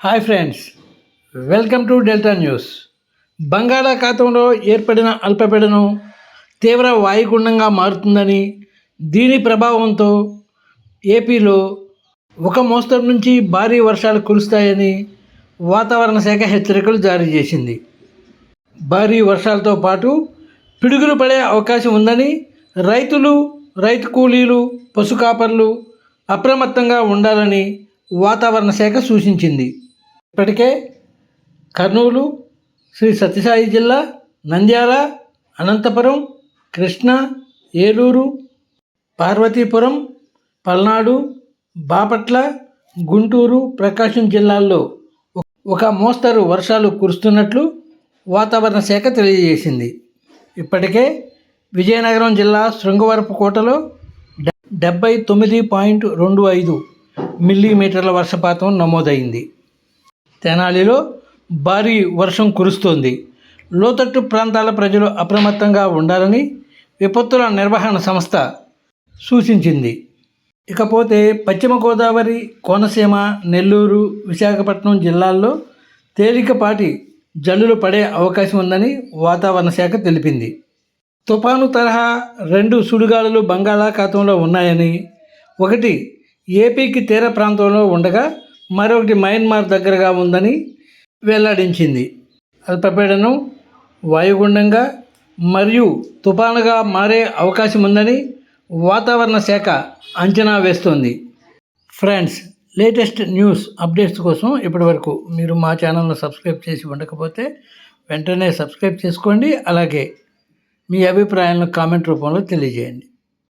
Hi friends welcome to Delta News. బంగాళాఖాతంలో ఏర్పడిన అల్పపీడనం తీవ్ర వాయుగుండంగా మారుతుందని దీని ప్రభావంతో ఏపీలో ఒక మోస్తరు నుంచి భారీ వర్షాలు కురుస్తాయని వాతావరణ శాఖ హెచ్చరికలు జారీ చేసింది. భారీ వర్షాలతో పాటు పిడుగులు పడే అవకాశం ఉందని రైతులు రైతు కూలీలు పశు కాపర్లు అప్రమత్తంగా ఉండాలని వాతావరణ శాఖ సూచించింది. ఇప్పటికే కర్నూలు శ్రీ సత్యసాయి జిల్లా నంద్యాల అనంతపురం కృష్ణా ఏలూరు పార్వతీపురం పల్నాడు బాపట్ల గుంటూరు ప్రకాశం జిల్లాల్లో ఒక మోస్తరు వర్షాలు కురుస్తున్నట్లు వాతావరణ శాఖ తెలియజేసింది. ఇప్పటికే విజయనగరం జిల్లా శృంగవరపు కోటలో డెబ్బై తొమ్మిది పాయింట్ రెండు ఐదు మిల్లీమీటర్ల వర్షపాతం నమోదైంది. తెనాలిలో భారీ వర్షం కురుస్తోంది. లోతట్టు ప్రాంతాల ప్రజలు అప్రమత్తంగా ఉండాలని విపత్తుల నిర్వహణ సంస్థ సూచించింది. ఇకపోతే పశ్చిమ గోదావరి కోనసీమ నెల్లూరు విశాఖపట్నం జిల్లాల్లో తేలికపాటి జల్లులు పడే అవకాశం ఉందని వాతావరణ శాఖ తెలిపింది. తుఫాను తరహా రెండు సుడిగాలులు బంగాళాఖాతంలో ఉన్నాయని ఒకటి ఏపీకి తీర ప్రాంతంలో ఉండగా మరొకటి మయన్మార్ దగ్గరగా ఉందని వెల్లడించింది. అల్పపీడనం వాయుగుండంగా మరియు తుఫానుగా మారే అవకాశం ఉందని వాతావరణ శాఖ అంచనా వేస్తోంది. ఫ్రెండ్స్ లేటెస్ట్ న్యూస్ అప్డేట్స్ కోసం ఇప్పటివరకు మీరు మా ఛానల్ను సబ్స్క్రైబ్ చేసి ఉండకపోతే వెంటనే సబ్స్క్రైబ్ చేసుకోండి. అలాగే మీ అభిప్రాయాలను కామెంట్ రూపంలో తెలియజేయండి.